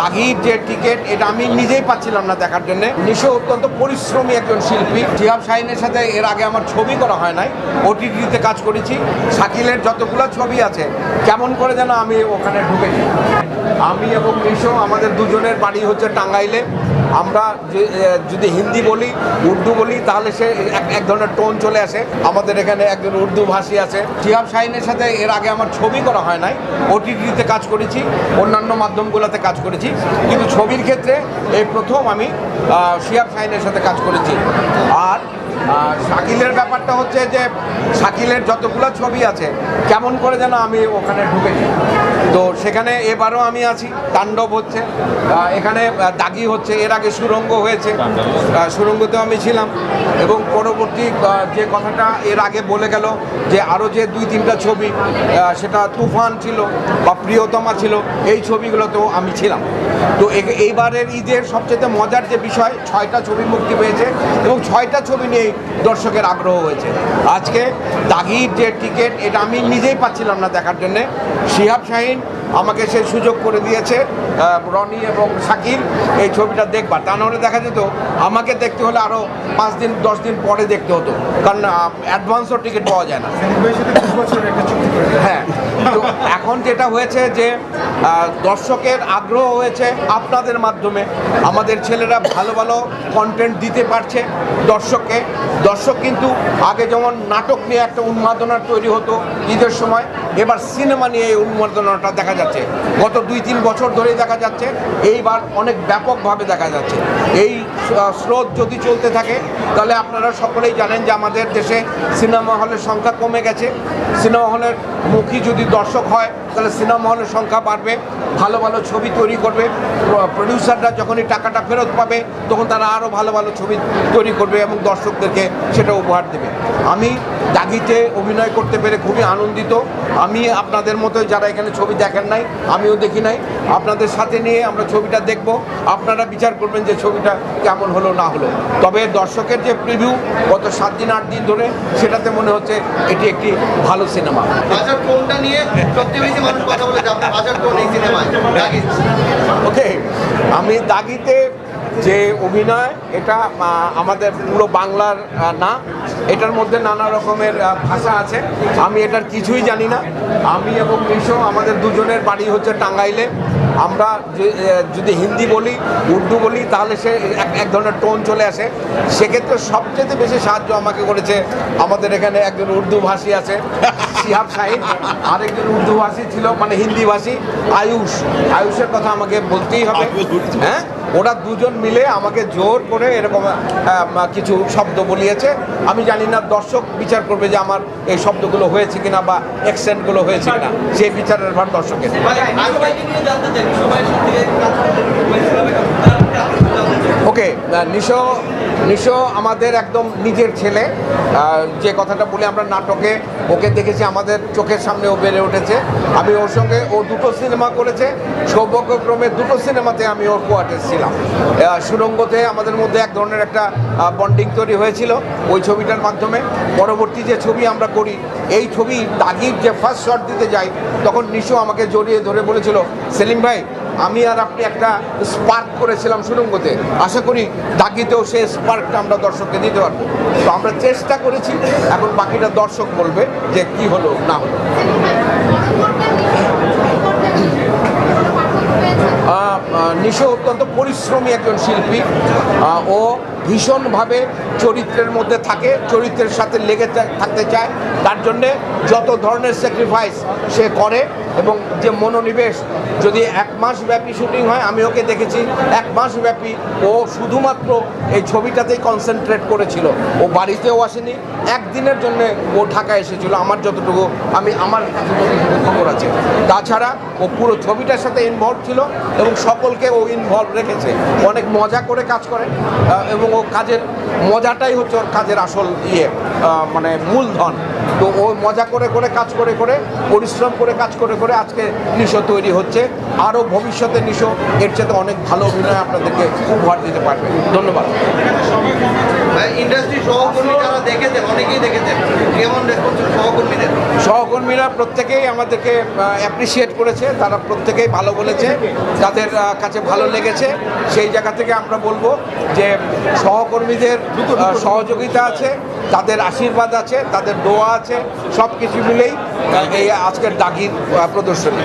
দাগির যে টিকিট, এটা আমি নিজেই পাচ্ছিলাম না দেখার জন্য। নিশো অত্যন্ত পরিশ্রমী একজন শিল্পী। জিহাব শাহিনের সাথে এর আগে আমার ছবি করা হয় নাই। ওটিটিতে কাজ করেছি। শাকিলের যতগুলো ছবি আছে, কেমন করে যেন আমি ওখানে ঢুকেছি আমি এবং নিশো, আমাদের দুজনের বাড়ি হচ্ছে টাঙ্গাইলে। আমরা যদি হিন্দি বলি, উর্দু বলি, তাহলে সে এক ধরনের টোন চলে আসে। আমাদের এখানে একজন উর্দু ভাষী আছে। জিহাব শাহিনের সাথে এর আগে আমার ছবি করা হয় নাই। ওটিটিতে কাজ করেছি। অন্যান্য মাধ্যমগুলোতে কাজ করেছি। কিন্তু ছবির ক্ষেত্রে এই প্রথম আমি আহ, সাইনের সাথে কাজ করেছি। আর শাকিলের ব্যাপারটা হচ্ছে যে শাকিলের যতগুলো ছবি আছে কেমন করে যেন আমি ওখানে ঢুকেছি। তো সেখানে এবারও আমি আছি তাণ্ডব হচ্ছে। এখানে দাগি হচ্ছে এর আগে সুরঙ্গ হয়েছে। সুরঙ্গতেও আমি ছিলাম। এবং পরবর্তী যে কথাটা এর আগে বলে গেল যে আরও যে দুই তিনটা ছবি সেটা তুফান ছিল বা প্রিয়তমা ছিল এই ছবিগুলোতেও আমি ছিলাম। তো এইবারের ঈদের সবচেয়ে মজার যে বিষয় ছয়টা ছবি মুক্তি পেয়েছে এবং ছয়টা ছবি নিয়েই দর্শকের আগ্রহ হয়েছে। আজকে দাগির যে টিকিট এটা আমি নিজেই পাচ্ছিলাম না দেখার জন্যে। শিহাব শাহিন আমাকে সেই সুযোগ করে দিয়েছে রনি এবং শাকিল এই ছবিটা দেখবার। তা নাহলে দেখা যেত আমাকে দেখতে হলে আরও পাঁচ দিন দশ দিন পরে দেখতে হতো কারণ অ্যাডভান্সও টিকিট পাওয়া যায় না। হ্যাঁ তো এখন যেটা হয়েছে যে দর্শকের আগ্রহ হয়েছে আপনাদের মাধ্যমে। আমাদের ছেলেরা ভালো ভালো কন্টেন্ট দিতে পারছে দর্শককে। দর্শক কিন্তু আগে যেমন নাটক নিয়ে একটা উন্মাদনা তৈরি হতো ঈদের সময় এবার সিনেমা নিয়ে এই উন্মাদনাটা দেখা যাচ্ছে। গত দুই তিন বছর ধরেই দেখা যাচ্ছে, এইবার অনেক ব্যাপকভাবে দেখা যাচ্ছে। এই স্রোত যদি চলতে থাকে, তাহলে আপনারা সকলেই জানেন যে আমাদের দেশে সিনেমা হলের সংখ্যা কমে গেছে। সিনেমা হলের মুখী যদি দর্শক হয়, তাহলে সিনেমা হলের সংখ্যা বাড়বে, ভালো ভালো ছবি তৈরি করবে। প্রডিউসাররা যখনই টাকাটা ফেরত পাবে, তখন তারা আরও ভালো ভালো ছবি তৈরি করবে এবং দর্শকদেরকে সেটা উপহার দেবে। আমি দাগিতে অভিনয় করতে পেরে খুবই আনন্দিত। আমি আপনাদের মতো যারা এখানে ছবি দেখেন নাই আমিও দেখি নাই। আপনাদের সাথে নিয়ে আমরা ছবিটা দেখব। আপনারা বিচার করবেন যে ছবিটা কেমন হলো না হলো। তবে দর্শকের যে প্রিভিউ গত সাত দিন আট দিন ধরে সেটাতে মনে হচ্ছে এটি একটি ভালো সিনেমা। কোনটা নিয়ে মানুষ কথা বলে ওকে আমি দাগিতে যে অভিনয় এটা আমাদের পুরো বাংলার না এটার মধ্যে নানা রকমের ভাষা আছে। আমি এটার কিছুই জানি না। আমি এবং মিশো আমাদের দুজনের বাড়ি হচ্ছে টাঙ্গাইলে। আমরা যদি হিন্দি বলি উর্দু বলি তাহলে সে এক এক ধরনের টোন চলে আসে। সেক্ষেত্রে সবচেয়ে বেশি সাহায্য আমাকে করেছে আমাদের এখানে একজন উর্দু ভাষী আছে সিহাব শাহিন। আরেকজন উর্দু ভাষী ছিল মানে হিন্দি ভাষী আয়ুষ। আয়ুষের কথা আমাকে বলতেই হবে। হ্যাঁ? ওরা দুজন মিলে আমাকে জোর করে এরকম কিছু শব্দ বলিয়েছে। আমি জানি না দর্শক বিচার করবে যে আমার এই শব্দগুলো হয়েছে কিনা বা এক্সেন্টগুলো হয়েছে কিনা। সেই বিচারের ভার দর্শকের। ওকে নিশো নিশো আমাদের একদম নিজের ছেলে। যে কথাটা বলি আমরা নাটকে, ওকে দেখেছি আমাদের চোখের সামনে ও বেড়ে উঠেছে। আমি ওর সঙ্গে ও দুটো সিনেমা করেছে। সৌভাগ্যক্রমে দুটো সিনেমাতে আমি ওর কোয়ার্টার ছিলাম। সুরঙ্গতে আমাদের মধ্যে এক ধরনের একটা বন্ডিং তৈরি হয়েছিল ওই ছবিটার মাধ্যমে। পরবর্তী যে ছবি আমরা করি, এই ছবি দাগির যে ফার্স্ট শট দিতে যাই, তখন নিশো আমাকে জড়িয়ে ধরে বলেছিল, সেলিম ভাই আমি আর আপনি একটা স্পার্ক করেছিলাম সুরঙ্গতে আশা করি দাগিতেও সেই স্পার্কটা আমরা দর্শককে দিতে পারব তো আমরা চেষ্টা করেছি এখন বাকিটা দর্শক বলবে যে কি হলো না হলো নিশো অত্যন্ত পরিশ্রমী একজন শিল্পী ও ভীষণভাবে চরিত্রের মধ্যে থাকে, চরিত্রের সাথে লেগে থাকতে চায়। তার জন্যে যত ধরনের স্যাক্রিফাইস সে করে এবং যে মনোনিবেশ, যদি এক মাস ব্যাপী শুটিং হয়, আমি ওকে দেখেছি, এক মাস ব্যাপী ও শুধুমাত্র এই ছবিটাতেই কনসেন্ট্রেট করেছিল। ও বাড়িতেও আসেনি, একদিনের জন্য ও ঢাকা এসেছিল, আমার যতটুকু, আমি, আমার খবর আছে। তাছাড়া ও পুরো ছবিটার সাথে ইনভলভ ছিল এবং সকলকে ও ইনভলভ রেখেছে। অনেক মজা করে কাজ করে এবং ও কাজের মজাটাই হচ্ছে ওর কাজের আসল ইয়ে মানে মূলধন। তো ও মজা করে করে কাজ করে করে পরিশ্রম করে কাজ করে করে আজকে নিশো তৈরি হচ্ছে। আরও ভবিষ্যতে নিশো এর চেয়ে অনেক ভালো অভিনয় আপনাদেরকে উপহার দিতে পারবে। ধন্যবাদ। ইন্ডাস্ট্রি সহকর্মী যারা দেখেছেন অনেকেই দেখেছেন কেমন রেসপন্স সহকর্মীদের? সহকর্মীরা প্রত্যেকেই আমাদেরকে অ্যাপ্রিসিয়েট করেছে তারা প্রত্যেকেই ভালো বলেছে যাদের আহ, কাছে ভালো লেগেছে। সেই জায়গা থেকে আমরা বলব যে সহকর্মীদের সহযোগিতা আছে তাদের আশীর্বাদ আছে তাদের দোয়া আছে সব কিছু মিলেই এই আজকের দাগির প্রদর্শনী।